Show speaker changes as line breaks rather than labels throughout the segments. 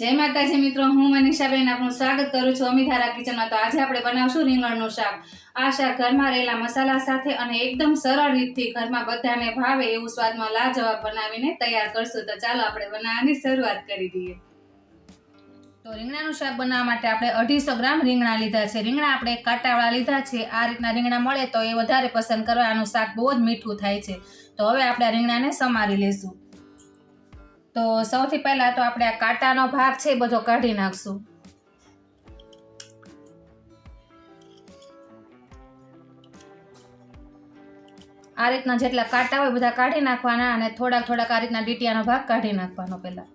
જય માતાજી મિત્રો, હું મનીષાબેન આપનું સ્વાગત કરું છું અમિધારા કિચનમાં. તો આજે આપણે બનાવશું રીંગણનું શાક. આ શાક ઘરમાં રહેલા મસાલા સાથે અને એકદમ સરળ રીતથી ઘરમાં બધાને ભાવે એવું સ્વાદમાં લાજવાબ બનાવીને તૈયાર કરશું. તો ચાલો આપણે બનાવવાની શરૂઆત કરી દઈએ. તો રીંગણાનું શાક બનાવવા માટે આપણે અઢીસો ગ્રામ રીંગણા લીધા છે. રીંગણા આપણે કાંટાવાળા લીધા છે. આ રીતના રીંગણા મળે તો એ વધારે પસંદ કરવા આનું શાક બહુ જ મીઠું થાય છે. તો હવે આપણે આ રીંગણાને સમારી લઈશું તો સૌથી પહેલા તો આપણે આ કાંટાનો ભાગ છે એ બધો કાઢી નાખશું. આ રીતના જેટલા કાંટા હોય બધા કાઢી નાખવાના અને થોડાક થોડાક આ રીતના ડીટીયાનો ભાગ કાઢી નાખવાનો પહેલા.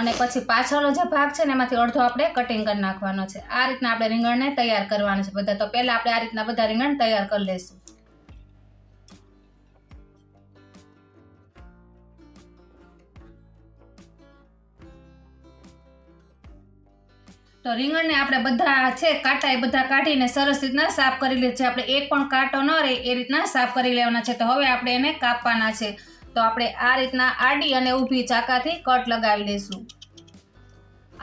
અને પછી પાછળનો જે ભાગ છે ને એમાંથી અડધો આપણે કટિંગ કરી નાખવાનો છે. આ રીતના આપણે રીંગણને તૈયાર કરવાનું છે બધા. તો પહેલાં આપણે આ રીતના બધા રીંગણ તૈયાર કરી લઈશું તો રીંગણને આપણે બધા છે કાંટા એ બધા કાઢીને સરસ રીતના સાફ કરી લે છે આપણે એક પણ કાંટો ન રહે એ રીતના સાફ કરી લેવાના છે. તો હવે આપણે એને કાપવાના છે. તો આપણે આ રીતના આડી અને ઊભી ચાકાથી કટ લગાવી દઈશું.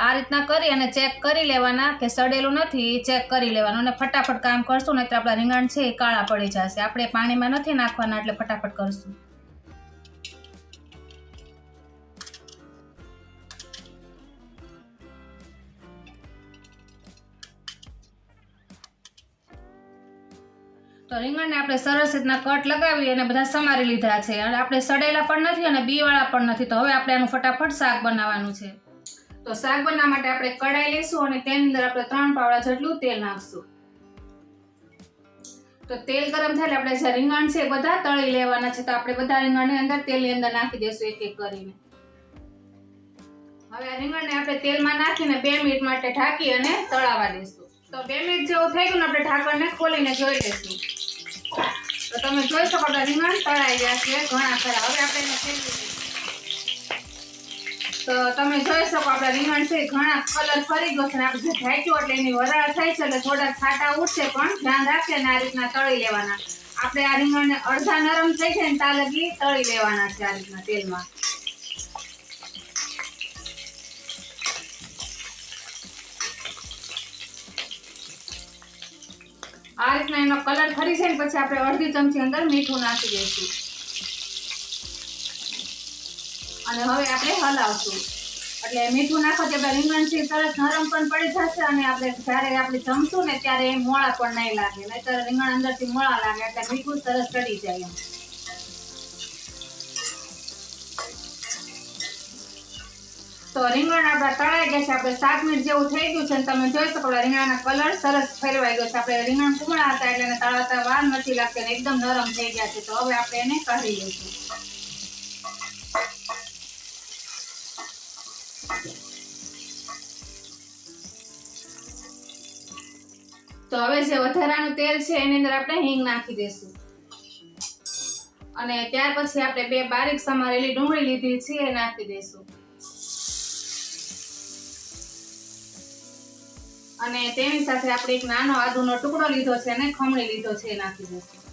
આ રીતના કરી અને ચેક કરી લેવાના કે સડેલું નથી ચેક કરી લેવાનું અને ફટાફટ કામ કરશું નહીં તો આપણા રીંગણ છે એ કાળા પડી જશે. આપણે પાણીમાં નથી નાખવાના એટલે ફટાફટ કરશું. તો રીંગણને આપણે સરસ રીતના કટ લગાવી અને બધા સમારી લીધા છે. અને આપણે સડેલા પણ નથી અને બીવાળા પણ નથી. તો હવે આપણે આનું ફટાફટ શાક બનાવવાનું છે. તો શાક બનાવવા માટે આપણે કડાઈ લઈશું અને તેની અંદર આપણે ત્રણ પાવડા જેટલું તેલ નાખશું. તો તેલ ગરમ થાય એટલે આપણે જે રીંગણ છે બધા તળી લેવાના છે. તો આપણે બધા રીંગણની અંદર તેલની અંદર નાખી દઈશું એક એક કરીને. હવે આ રીંગણને આપણે તેલમાં નાખીને બે મિનિટ માટે ઢાંકી અને તળાવવા દઈશું. તો બે મિનિટ જેવું થઈ ગયું આપણે ઢાંકણને ખોલીને જોઈ લઈશું. તો તમે જોઈ શકો તો રીંગણ તળાઈ ગયા છે, ઘણા ખરા. હવે આપણે એને ફેરવી તો તમે જોઈ શકો, આપણા રીંગણ છે, ઘણા કલર ફરી ગયો છે આપણે જે ઢાંક્યું એટલે એની વરાળ થાય છે એટલે થોડાક છાંટા ઉઠશે પણ ધ્યાન રાખીએ ને આ રીતના તળી લેવાના. આપણે આ રીંગણને અડધા નરમ થઈ છે ને તાલગી તળી લેવાના છે આ રીતના તેલમાં. આ રીતના એનો કલર ખરી જાય પછી આપણે અડધી ચમચી અંદર મીઠું નાખી દઈશું. અને હવે આપણે હલાવશું. એટલે મીઠું નાખો તે રીંગણ છે તરત નરમ પણ પડી જશે અને આપણે જ્યારે આપણે જમશું ને ત્યારે એ મોળા પણ નહીં લાગે. નહીતર રીંગણ અંદરથી મોળા લાગે એટલે મીઠું સરસ ચડી જાય એમ. તો રીંગણ આપણા તળાઈ ગયા છે. આપણે સાત મિનિટ જેવું થઈ ગયું છે અને તમે જોઈ શકો રીંગણાના કલર સરસ ફેરવાઈ ગયો છે. આપણે રીંગણ કુમળા હતા એટલે એને તળાતા વાર નથી લાગતી અને એકદમ નરમ થઈ ગયા છે. તો હવે આપણે એને કાઢી લઈશું. તો હવે જે વધારાનું તેલ છે એની અંદર આપણે હિંગ નાખી દઈશું. અને ત્યાર પછી આપણે બે બારીક સમારેલી ડુંગળી લીધી છે એ નાખી દઈશું. અને તેની સાથે આપણે એક નાનો આદુનો ટુકડો લીધો છે અને ખમણી લીધો છે નાખી દઈશું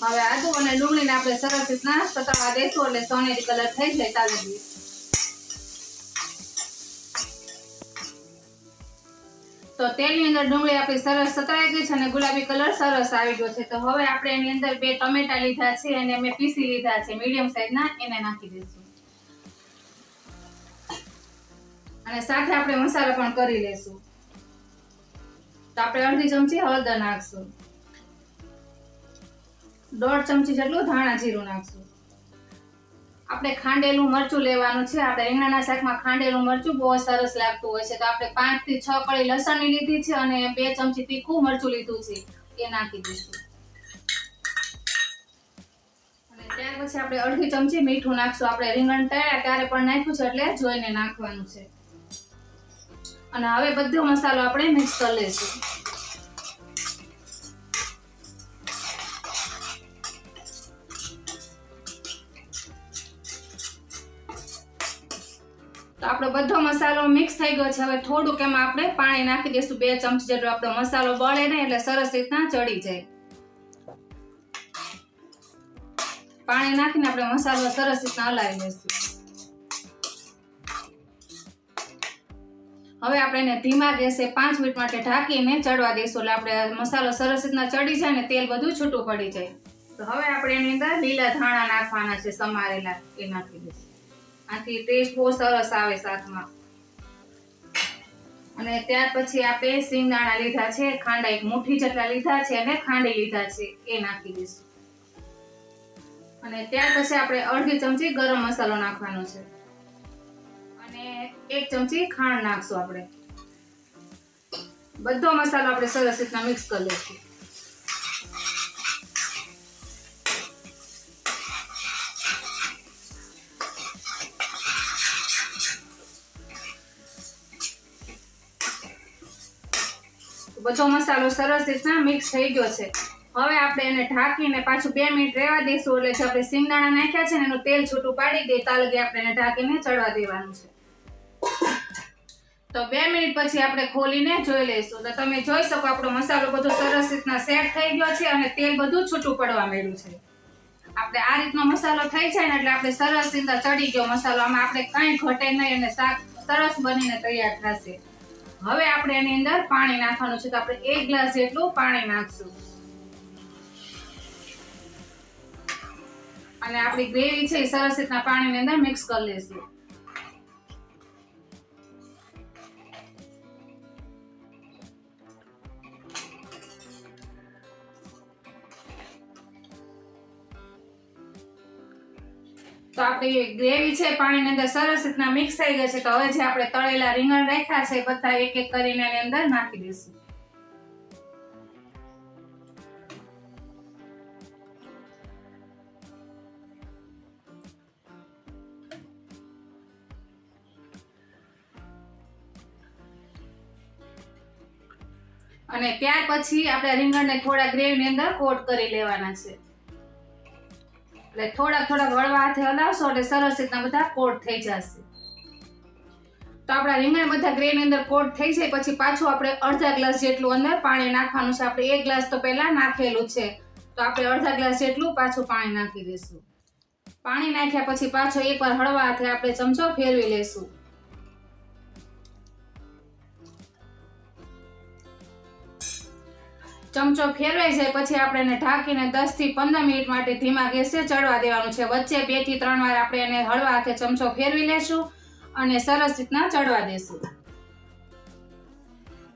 હવે આદુ અને ડુંગળીને આપણે સરસ રીતના સતળવા દઈશું એટલે સોનેરી કલર થઈ જાય તાજગી તો તેલની અંદર ડુંગળી આપણી સરસ સતરાઈ ગઈ છે અને ગુલાબી કલર સરસ આવી ગયો છે. તો હવે આપણે એની અંદર બે ટમેટા લીધા છે અને મેં પીસી લીધા છે. મીડિયમ સાઈઝના એને નાખી દઈશું. અને સાથે આપણે મસાલો પણ કરી લેશું. તો આપણે અડધી ચમચી હળદર નાખશું. દોઢ ચમચી જેટલું ધાણા જીરું નાખશું. આપણે ખાંડેલું મરચું લેવાનું છે. આપણે રીંગણાના શાકમાં ખાંડેલું મરચું બહુ સરસ લાગતું હોય છે. તો આપણે પાંચથી છ કળી લસણની લીધી છે અને બે ચમચી તીખું મરચું લીધું છે. એ નાખી દઈશું. અને ત્યાર પછી આપણે અડધી ચમચી મીઠું નાખશું. આપણે રીંગણ તળ્યા ત્યારે પણ નાખ્યું છે એટલે જોઈને નાખવાનું છે. અને હવે બધો મસાલો આપણે મિક્સ કરી લઈશું. તો આપણો બધો મસાલો મિક્સ થઈ ગયો છે. હવે થોડુંક એમાં આપણે પાણી નાખી દઈશું. બે ચમચી જેટલો આપણો મસાલો બળે ને એટલે સરસ રીતના ચડી જાય. પાણી નાખીને આપણે મસાલો સરસ રીતના હલાવી લઈશું. હવે આપણે એને ધીમા ગેસે પાંચ મિનિટ માટે ઢાંકીને ચડવા દઈશું. એટલે આપણે મસાલો સરસ રીતના ચડી જાય ને તેલ બધું છૂટું પડી જાય. તો હવે આપણે એની અંદર લીલા ધાણા નાખવાના છે, સમારેલા. એ નાખી દઈશું. આથી ટેસ્ટ બહુ સરસ આવે શાકમાં. અને ત્યાર પછી આપણે સિંગદાણા લીધા છે, ખાંડા એક મુઠ્ઠી જેટલા લીધા છે અને ખાંડી લીધા છે, એ નાખી દઈશું. અને ત્યાર પછી આપણે અડધી ચમચી ગરમ મસાલો નાખવાનો છે. અને એક ચમચી ખાંડ નાખશું આપણે. બધો મસાલો આપણે સરસ રીતના મિક્સ કરી લઈશું. બધો મસાલો સરસ રીતના મિક્સ થઈ ગયો છે. હવે આપણે એને ઢાંકીને પાછું બે મિનિટ રહેવા દઈશું. એટલે જે આપણે સિંગદાણા નાખ્યા છે ને એનું તેલ છૂટું પાડી દે ત્યાં લગી આપણે એને ઢાંકીને ચડવા દેવાનું છે. તો બે મિનિટ પછી આપણે ખોલીને જોઈ લઈશું. તો તમે જોઈ શકો આપણો મસાલો બધો સરસ રીતના સેટ થઈ ગયો છે અને તેલ બધું છૂટું પડવા માંડ્યું છે. આપણે આ રીતનો મસાલો થઈ જાય ને એટલે આપણે સરસ રીતના ચડી ગયો મસાલો. આમાં આપણે કાંઈ ઘટે નહીં અને શાક સરસ બનીને તૈયાર થશે. હવે આપણે એની અંદર પાણી નાખવાનું છે. તો આપણે એક ગ્લાસ જેટલું પાણી નાખશું. અને આપણી ગ્રેવી છે એ સરસ રીતના પાણીની અંદર મિક્સ કરી લઈશું તો આપણી ગ્રેવી છે, પાણીની અંદર સરસ રીતના મિક્સ થઈ ગઈ છે, તો હવે જે આપણે તળેલા રીંગણ રાખ્યા છે બધા એક એક કરીને એની અંદર નાખી દઈશું. અને ત્યાર પછી આપણે રીંગણને થોડા ગ્રેવીની અંદર કોટ કરી લેવાના છે. એટલે થોડાક થોડાક વળવા હાથે હલાવશો એટલે સરસ રીતના બધા કોટ થઈ જશે. તો આપણા રીંગણ બધા ગ્રેની અંદર કોટ થઈ જાય, પછી પાછું આપણે અડધા ગ્લાસ જેટલું અંદર પાણી નાખવાનું છે. આપણે એક ગ્લાસ તો પહેલાં નાખેલું છે. તો આપણે અડધા ગ્લાસ જેટલું પાછું પાણી નાખી દઈશું. પાણી નાખ્યા પછી પાછો એકવાર હળવા હાથે આપણે ચમચો ફેરવી લેશું ચમચો ફેરવાઈ જાય, પછી આપણે એને ઢાંકીને 10 થી પંદર મિનિટ માટે ધીમા ગેસે ચડવા દેવાનું છે. વચ્ચે બેથી ત્રણ વાર આપણે એને હળવા હાથે ચમચો ફેરવી લેશું અને સરસ રીતના ચડવા દેશું.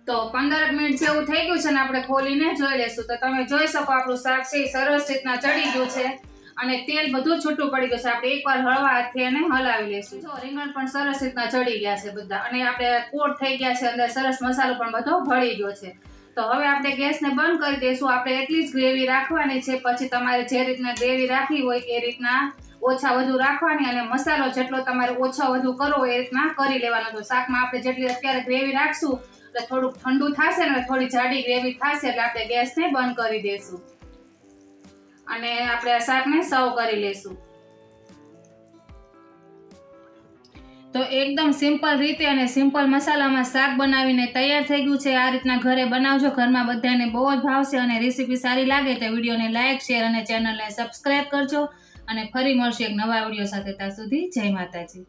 તો પંદર મિનિટ જેવું થઈ ગયું છે ને આપણે ખોલીને જોઈ લેશું. તો તમે જોઈ શકો આપણું શાક છે સરસ રીતના ચડી ગયું છે અને તેલ બધું છૂટું પડી ગયું છે. આપણે એકવાર હળવા હાથથી એને હલાવી લેશું. જો રીંગણ પણ સરસ રીતના ચડી ગયા છે બધા. અને આપણે કોટ થઈ ગયા છે અંદર, સરસ મસાલો પણ બધો ભળી ગયો છે. તો હવે આપણે ગેસને બંધ કરી દઈશું. આપણે એટલી જ ગ્રેવી રાખવાની છે. પછી તમારે જે રીતના ગ્રેવી રાખવી હોય એ રીતના ઓછા વધુ રાખવાની અને મસાલો જેટલો તમારે ઓછા વધુ કરવો એ રીતના કરી લેવાનો તો શાકમાં આપણે જેટલી અત્યારે ગ્રેવી રાખશું, એટલે થોડુંક ઠંડુ થશે ને થોડી જાડી ગ્રેવી થશે એટલે આપણે ગેસને બંધ કરી દઈશું. અને આપણે આ શાકને સર્વ કરી લેશું તો એકદમ સિમ્પલ રીતે અને સિમ્પલ મસાલામાં શાક બનાવીને તૈયાર થઈ ગયું છે. આ રીતના ઘરે બનાવજો. ઘરમાં બધાને બહુ જ ભાવશે અને રેસીપી સારી લાગે તો વિડીયોને લાઇક શેર અને ચેનલને સબસ્ક્રાઈબ કરજો. અને ફરી મળશે એક નવા વીડિયો સાથે ત્યાં સુધી જય માતાજી.